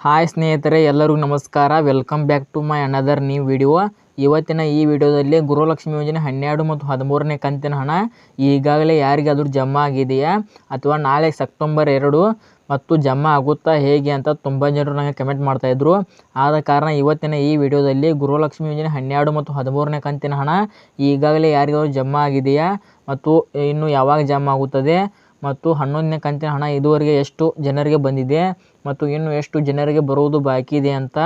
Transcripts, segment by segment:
Hi ಸ್ನೇಹಿತರೆ, ಎಲ್ಲರಿಗೂ ನಮಸ್ಕಾರ. Welcome back to my another new video ಇವತ್ತಿನ ಈ ವಿಡಿಯೋದಲ್ಲಿ ಗೃಹಲಕ್ಷ್ಮಿ ಯೋಜನೆ ಹನ್ನೆರಡು ಮತ್ತು ಹದಿಮೂರನೇ ಕಂತಿನ ಹಣ ಈಗಾಗಲೇ ಯಾರಿಗಾದರೂ ಜಮಾ ಆಗಿದೆಯಾ? ಅಥವಾ ನಾಳೆ ಸೆಪ್ಟೆಂಬರ್ ಎರಡು ಮತ್ತು ಜಮಾ ಆಗುತ್ತಾ ಹೇಗೆ ಅಂತ ತುಂಬ ಜನರು ನನಗೆ ಕಮೆಂಟ್ ಮಾಡ್ತಾಯಿದ್ರು ಆದ ಕಾರಣ ಇವತ್ತಿನ ಈ ವಿಡಿಯೋದಲ್ಲಿ ಗೃಹಲಕ್ಷ್ಮಿ ಯೋಜನೆ ಹನ್ನೆರಡು ಮತ್ತು ಹದಿಮೂರನೇ ಕಂತಿನ ಹಣ ಈಗಾಗಲೇ ಯಾರಿಗಾದರೂ ಜಮಾ ಆಗಿದೆಯಾ? ಮತ್ತು ಇನ್ನು ಯಾವಾಗ ಜಮಾ ಆಗುತ್ತದೆ? ಮತ್ತು ಹನ್ನೊಂದನೇ ಕಂತಿನ ಹಣ ಇದುವರೆಗೆ ಎಷ್ಟು ಜನರಿಗೆ ಬಂದಿದೆ ಮತ್ತು ಇನ್ನು ಎಷ್ಟು ಜನರಿಗೆ ಬರುವುದು ಬಾಕಿ ಇದೆ ಅಂತ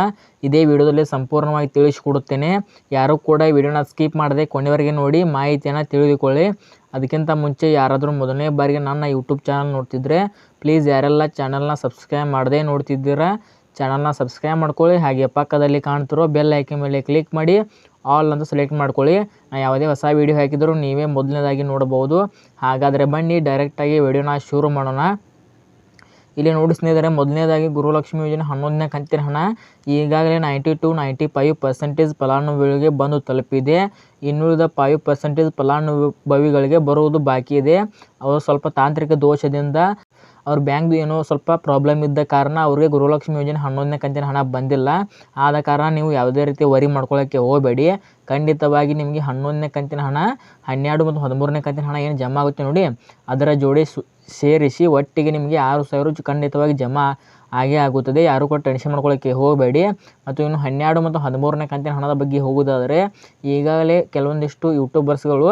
ಇದೇ ವಿಡಿಯೋದಲ್ಲಿ ಸಂಪೂರ್ಣವಾಗಿ ತಿಳಿಸಿಕೊಡುತ್ತೇನೆ. ಯಾರೂ ಕೂಡ ಈ ವಿಡಿಯೋನ ಸ್ಕಿಪ್ ಮಾಡದೆ ಕೊನೆವರೆಗೆ ನೋಡಿ ಮಾಹಿತಿಯನ್ನು ತಿಳಿದುಕೊಳ್ಳಿ. ಅದಕ್ಕಿಂತ ಮುಂಚೆ ಯಾರಾದರೂ ಮೊದಲನೇ ಬಾರಿಗೆ ನನ್ನ ಯೂಟ್ಯೂಬ್ ಚಾನಲ್ ನೋಡ್ತಿದ್ರೆ, ಪ್ಲೀಸ್ ಯಾರೆಲ್ಲ ಚಾನಲ್ನ ಸಬ್ಸ್ಕ್ರೈಬ್ ಮಾಡದೆ ನೋಡ್ತಿದ್ದೀರಾ ಚಾನಲ್ನ ಸಬ್ಸ್ಕ್ರೈಬ್ ಮಾಡ್ಕೊಳ್ಳಿ. ಹಾಗೆ ಪಕ್ಕದಲ್ಲಿ ಕಾಣ್ತಿರೋ ಬೆಲ್ ಐಕನ್ ಮೇಲೆ ಕ್ಲಿಕ್ ಮಾಡಿ. ಆಲ್ ಅಂತ ಸೆಲೆಕ್ಟ್ ಮಾಡ್ಕೊಳ್ಳಿ. ನಾನು ಯಾವುದೇ ಹೊಸ ವೀಡಿಯೋ ಹಾಕಿದರೂ ನೀವೇ ಮೊದಲನೇದಾಗಿ ನೋಡಬಹುದು. ಹಾಗಾದರೆ ಬನ್ನಿ ಡೈರೆಕ್ಟಾಗಿ ವಿಡಿಯೋನ ಶುರು ಮಾಡೋಣ. ಇಲ್ಲಿ ನೋಡಿ ಸ್ನೇಹಿತರೆ, ಮೊದಲನೇದಾಗಿ ಗುರುಲಕ್ಷ್ಮಿ ಯೋಜನೆ ಹನ್ನೊಂದನೇ ಕಂತಿನ ಹಣ. ಈಗಾಗಲೇ ninety two ninety five percentage ಫಲಾನುಭವಿಗಳಿಗೆ ಬಂದು ತಲುಪಿದೆ. ಇನ್ನುಳಿದ ಫೈವ್ ಪರ್ಸೆಂಟೇಜ್ ಫಲಾನುಭವಿಗಳಿಗೆ ಬರುವುದು ಬಾಕಿ ಇದೆ. ಅವರು ಸ್ವಲ್ಪ ತಾಂತ್ರಿಕ ದೋಷದಿಂದ ಅವ್ರ ಬ್ಯಾಂಕ್ದು ಏನೋ ಸ್ವಲ್ಪ ಪ್ರಾಬ್ಲಮ್ ಇದ್ದ ಕಾರಣ ಅವ್ರಿಗೆ ಗೃಹಲಕ್ಷ್ಮಿ ಯೋಜನೆ ಹನ್ನೊಂದನೇ ಕಂತಿನ ಹಣ ಬಂದಿಲ್ಲ. ಆದ ಕಾರಣ ನೀವು ಯಾವುದೇ ರೀತಿ ವರಿ ಮಾಡ್ಕೊಳ್ಳೋಕ್ಕೆ ಹೋಗಬೇಡಿ. ಖಂಡಿತವಾಗಿ ನಿಮಗೆ ಹನ್ನೊಂದನೇ ಕಂತಿನ ಹಣ, ಹನ್ನೆರಡು ಮತ್ತು ಹದಿಮೂರನೇ ಕಂತಿನ ಹಣ ಏನು ಜಮಾ ಆಗುತ್ತೆ ನೋಡಿ, ಅದರ ಜೋಡಿ ಸೇರಿಸಿ ಒಟ್ಟಿಗೆ ನಿಮಗೆ ಆರು ಸಾವಿರ ಖಂಡಿತವಾಗಿ ಜಮಾ ಆಗೇ ಆಗುತ್ತದೆ. ಯಾರು ಕೂಡ ಟೆನ್ಷನ್ ಮಾಡ್ಕೊಳ್ಳೋಕ್ಕೆ ಹೋಗಬೇಡಿ. ಮತ್ತು ಇನ್ನು ಹನ್ನೆರಡು ಮತ್ತು ಹದಿಮೂರನೇ ಕಂತಿನ ಹಣದ ಬಗ್ಗೆ ಹೋಗೋದಾದರೆ ಈಗಾಗಲೇ ಕೆಲವೊಂದಿಷ್ಟು ಯೂಟ್ಯೂಬರ್ಸ್ಗಳು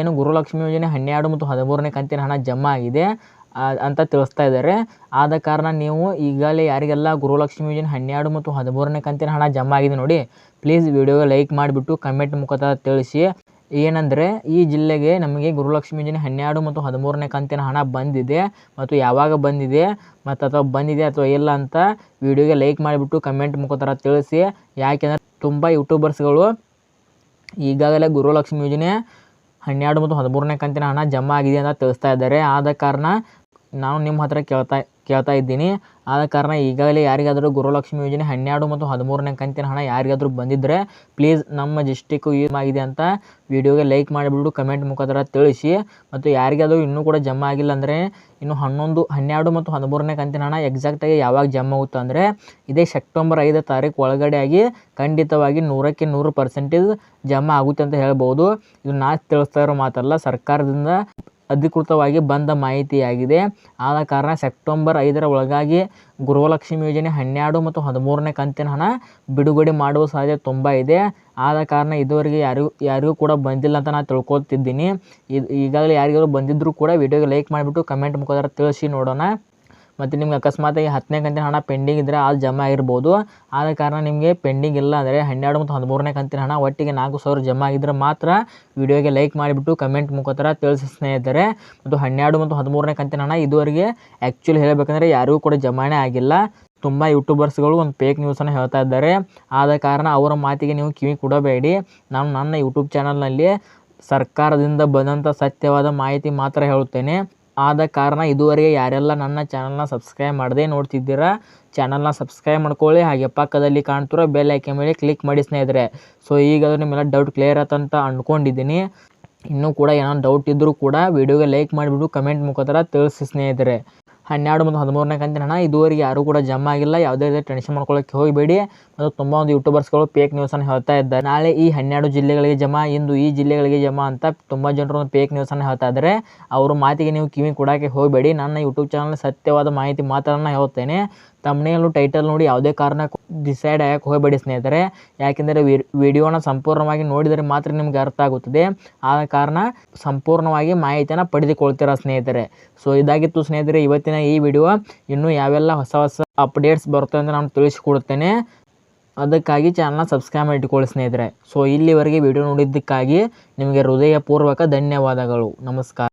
ಏನು ಗುರುಲಕ್ಷ್ಮಿ ಯೋಜನೆ ಹನ್ನೆರಡು ಮತ್ತು ಹದಿಮೂರನೇ ಕಂತಿನ ಹಣ ಜಮಾ ಆಗಿದೆ. ಅಂತ ತಿಳಿಸ್ತಾ ಇದ್ದಾರೆ. ಆದ ಕಾರಣ ನೀವು ಈಗಾಗಲೇ ಯಾರಿಗೆಲ್ಲ ಗೃಹಲಕ್ಷ್ಮಿ ಯೋಜನೆ ಹನ್ನೆರಡು ಮತ್ತು ಹದಿಮೂರನೇ ಕಂತಿನ ಹಣ ಜಮಾ ಆಗಿದೆ ನೋಡಿ ಪ್ಲೀಸ್ ವಿಡಿಯೋಗೆ ಲೈಕ್ ಮಾಡಿಬಿಟ್ಟು ಕಮೆಂಟ್ ಮುಖಾಂತರ ತಿಳಿಸಿ. ಏನಂದರೆ, ಈ ಜಿಲ್ಲೆಗೆ ನಮಗೆ ಗುರುಲಕ್ಷ್ಮಿ ಯೋಜನೆ ಹನ್ನೆರಡು ಮತ್ತು ಹದಿಮೂರನೇ ಕಂತಿನ ಹಣ ಬಂದಿದೆ ಮತ್ತು ಯಾವಾಗ ಬಂದಿದೆ ಮತ್ತು ಅಥವಾ ಬಂದಿದೆ ಅಥವಾ ಇಲ್ಲ ಅಂತ ವಿಡಿಯೋಗೆ ಲೈಕ್ ಮಾಡಿಬಿಟ್ಟು ಕಮೆಂಟ್ ಮುಖಾಂತರ ತಿಳಿಸಿ. ಯಾಕೆಂದರೆ ತುಂಬ ಯೂಟ್ಯೂಬರ್ಸ್ಗಳು ಈಗಾಗಲೇ ಗುರುಲಕ್ಷ್ಮಿ ಯೋಜನೆ ಹನ್ನೆರಡು ಮತ್ತು ಹದಿಮೂರನೇ ಕಂತಿನ ಹಣ ಜಮಾ ಆಗಿದೆ ಅಂತ ತಿಳಿಸ್ತಾ ಇದ್ದಾರೆ. ಆದ ಕಾರಣ ನಾನು ನಿಮ್ಮ ಹತ್ರ ಕೇಳ್ತಾ ಕೇಳ್ತಾ ಇದ್ದೀನಿ. ಆದ ಕಾರಣ ಈಗಾಗಲೇ ಯಾರಿಗಾದರೂ ಗುರುಲಕ್ಷ್ಮಿ ಯೋಜನೆ ಹನ್ನೆರಡು ಮತ್ತು ಹದಿಮೂರನೇ ಕಂತಿನ ಹಣ ಯಾರಿಗಾದರೂ ಬಂದಿದ್ದರೆ ಪ್ಲೀಸ್ ನಮ್ಮ ಡಿಸ್ಟಿಕ್ಕು ಆಗಿದೆ ಅಂತ ವಿಡಿಯೋಗೆ ಲೈಕ್ ಮಾಡಿಬಿಟ್ಟು ಕಮೆಂಟ್ ಮುಖಾಂತರ ತಿಳಿಸಿ. ಮತ್ತು ಯಾರಿಗಾದರೂ ಇನ್ನೂ ಕೂಡ ಜಮಾ ಆಗಿಲ್ಲ ಅಂದರೆ ಇನ್ನು ಹನ್ನೊಂದು, ಹನ್ನೆರಡು ಮತ್ತು ಹದಿಮೂರನೇ ಕಂತಿನ ಹಣ ಎಕ್ಸಾಕ್ಟಾಗಿ ಯಾವಾಗ ಜಮಾ ಆಗುತ್ತೆ ಅಂದರೆ ಇದೇ ಸೆಪ್ಟೆಂಬರ್ ಐದು ತಾರೀಕು ಒಳಗಡೆ ಆಗಿ ಖಂಡಿತವಾಗಿ ನೂರಕ್ಕೆ ನೂರು ಪರ್ಸೆಂಟೇಜ್ ಜಮಾ ಆಗುತ್ತೆ ಅಂತ ಹೇಳ್ಬೋದು. ಇದು ನಾ ತಿಳಿಸ್ತಾ ಇರೋ ಮಾತಲ್ಲ ಸರ್ಕಾರದಿಂದ ಅಧಿಕೃತವಾಗಿ ಬಂದ ಮಾಹಿತಿಯಾಗಿದೆ. ಆದ ಕಾರಣ ಸೆಪ್ಟೆಂಬರ್ ಐದರ ಒಳಗಾಗಿ ಗೃಹಲಕ್ಷ್ಮಿ ಯೋಜನೆ ಹನ್ನೆರಡು ಮತ್ತು ಹದಿಮೂರನೇ ಕಂತಿನ ಹಣ ಬಿಡುಗಡೆ ಮಾಡುವ ಸಾಧ್ಯತೆ ತುಂಬ ಇದೆ. ಆದ ಕಾರಣ ಇದುವರೆಗೆ ಯಾರಿಗೂ ಯಾರಿಗೂ ಕೂಡ ಬಂದಿಲ್ಲ ಅಂತ ನಾನು ತಿಳ್ಕೊತಿದ್ದೀನಿ. ಇದು ಈಗಾಗಲೇ ಯಾರಿಗಾದ್ರು ಬಂದಿದ್ದರೂ ಕೂಡ ವಿಡಿಯೋಗೆ ಲೈಕ್ ಮಾಡಿಬಿಟ್ಟು ಕಮೆಂಟ್ ಮುಖಾಂತರ ತಿಳಿಸಿ ನೋಡೋಣ. ಮತ್ತು ನಿಮ್ಗೆ ಅಕಸ್ಮಾತಾಗಿ ಹತ್ತನೇ ಕಂತಿನ ಹಣ ಪೆಂಡಿಂಗ್ ಇದ್ದರೆ ಅದು ಜಮಾ ಆಗಿರ್ಬೋದು. ಆದ ಕಾರಣ ನಿಮಗೆ ಪೆಂಡಿಂಗ್ ಇಲ್ಲ ಅಂದರೆ ಹನ್ನೆರಡು ಮತ್ತು ಹದಿಮೂರನೇ ಕಂತಿನ ಹಣ ಒಟ್ಟಿಗೆ ನಾಲ್ಕು ಸಾವಿರ ಜಮಾ ಆಗಿದ್ದರೆ ಮಾತ್ರ ವಿಡಿಯೋಗೆ ಲೈಕ್ ಮಾಡಿಬಿಟ್ಟು ಕಮೆಂಟ್ ಮುಖಾಂತರ ತಿಳಿಸಿ ಸ್ನೇಹಿತರೆ. ಮತ್ತು ಹನ್ನೆರಡು ಮತ್ತು ಹದಿಮೂರನೇ ಕಂತಿನ ಹಣ ಇದುವರೆಗೆ ಆ್ಯಕ್ಚುಲಿ ಹೇಳಬೇಕಂದ್ರೆ ಯಾರಿಗೂ ಕೂಡ ಜಮಾನೇ ಆಗಿಲ್ಲ. ತುಂಬ ಯೂಟ್ಯೂಬರ್ಸ್ಗಳು ಒಂದು ಫೇಕ್ ನ್ಯೂಸನ್ನು ಹೇಳ್ತಾ ಇದ್ದಾರೆ. ಆದ ಕಾರಣ ಅವರ ಮಾತಿಗೆ ನೀವು ಕಿವಿ ಕೊಡಬೇಡಿ. ನಾನು ನನ್ನ ಯೂಟ್ಯೂಬ್ ಚಾನಲ್ನಲ್ಲಿ ಸರ್ಕಾರದಿಂದ ಬಂದಂಥ ಸತ್ಯವಾದ ಮಾಹಿತಿ ಮಾತ್ರ ಹೇಳುತ್ತೇನೆ. ಆದ ಕಾರಣ ಇದುವರೆಗೆ ಯಾರೆಲ್ಲ ನನ್ನ ಚಾನಲ್ನ ಸಬ್ಸ್ಕ್ರೈಬ್ ಮಾಡದೆ ನೋಡ್ತಿದ್ದೀರಾ, ಚಾನಲ್ನ ಸಬ್ಸ್ಕ್ರೈಬ್ ಮಾಡ್ಕೊಳ್ಳಿ. ಹಾಗೆ ಪಕ್ಕದಲ್ಲಿ ಕಾಣ್ತಿರೋ ಬೆಲ್ ಐಕನ್ ಮೇಲೆ ಕ್ಲಿಕ್ ಮಾಡಿ ಸ್ನೇಹಿತರೆ. ಸೊ ಈಗ ನಿಮ್ಮೆಲ್ಲ ಡೌಟ್ ಕ್ಲಿಯರ್ ಆತಂತ ಅಂದ್ಕೊಂಡಿದ್ದೀನಿ ಇನ್ನೂ ಕೂಡ ಏನೋ ಡೌಟ್ ಇದ್ದರೂ ಕೂಡ ವಿಡಿಯೋಗೆ ಲೈಕ್ ಮಾಡಿಬಿಟ್ಟು ಕಮೆಂಟ್ ಮುಖಾಂತರ ತಿಳಿಸಿ ಸ್ನೇಹಿತರೆ. ಹನ್ನೆರಡು ಮತ್ತು ಹದಿಮೂರನೇ ಕಂತಿನ ಇದುವರೆಗೆ ಯಾರೂ ಕೂಡ ಜಮಾ ಆಗಿಲ್ಲ. ಯಾವುದೇ ರೀತಿ ಟೆನ್ಷನ್ ಮಾಡ್ಕೊಳ್ಳೋಕ್ಕೆ ಹೋಗಬೇಡಿ. ಮತ್ತು ತುಂಬ ಒಂದು ಯೂಟ್ಯೂಬರ್ಸ್ಗಳು ಫೇಕ್ ನ್ಯೂಸನ್ನು ಹೇಳ್ತಾ ಇದ್ದಾರೆ. ನಾಳೆ ಈ ಹನ್ನೆರಡು ಜಿಲ್ಲೆಗಳಿಗೆ ಜಮಾ, ಇಂದು ಈ ಜಿಲ್ಲೆಗಳಿಗೆ ಜಮಾ ಅಂತ ತುಂಬ ಜನರು ಒಂದು ಫೇಕ್ ನ್ಯೂಸನ್ನು ಹೇಳ್ತಾ ಇದ್ದಾರೆ. ಅವರು ಮಾತಿಗೆ ನೀವು ಕಿವಿ ಕೊಡೋಕ್ಕೆ ಹೋಗಬೇಡಿ. ನನ್ನ ಯೂಟ್ಯೂಬ್ ಚಾನಲ್ ಸತ್ಯವಾದ ಮಾಹಿತಿ ಮಾತ್ರ ಹೇಳ್ತೇನೆ ತಮ್ಮನೇಲು ಟೈಟಲ್ ನೋಡಿ ಯಾವುದೇ ಕಾರಣಕ್ಕೂ ಡಿಸೈಡ್ ಆಗಕ್ಕೆ ಹೋಗಬೇಡಿ ಸ್ನೇಹಿತರೆ. ಯಾಕೆಂದರೆ ವಿಡಿಯೋನ ಸಂಪೂರ್ಣವಾಗಿ ನೋಡಿದರೆ ಮಾತ್ರ ನಿಮ್ಗೆ ಅರ್ಥ ಆಗುತ್ತದೆ. ಆದ ಕಾರಣ ಸಂಪೂರ್ಣವಾಗಿ ಮಾಹಿತಿಯನ್ನು ಪಡೆದುಕೊಳ್ತೀರಾ ಸ್ನೇಹಿತರೆ. ಸೊ ಇದಾಗಿತ್ತು ಸ್ನೇಹಿತರೆ ಇವತ್ತಿನ ಈ ವಿಡಿಯೋ ಇನ್ನೂ ಯಾವೆಲ್ಲ ಹೊಸ ಹೊಸ ಅಪ್ಡೇಟ್ಸ್ ಬರುತ್ತೆ ಅಂತ ನಾನು ತಿಳಿಸಿಕೊಡುತ್ತೇನೆ. ಅದಕ್ಕಾಗಿ ಚಾನಲ್ನ ಸಬ್ಸ್ಕ್ರೈಬ್ ಮಾಡಿಟ್ಕೊಳ್ಳಿ ಸ್ನೇಹಿತರೆ. ಸೊ ಇಲ್ಲಿವರೆಗೆ ವಿಡಿಯೋ ನೋಡಿದ್ದಕ್ಕಾಗಿ ನಿಮಗೆ ಹೃದಯಪೂರ್ವಕ ಧನ್ಯವಾದಗಳು. ನಮಸ್ಕಾರ.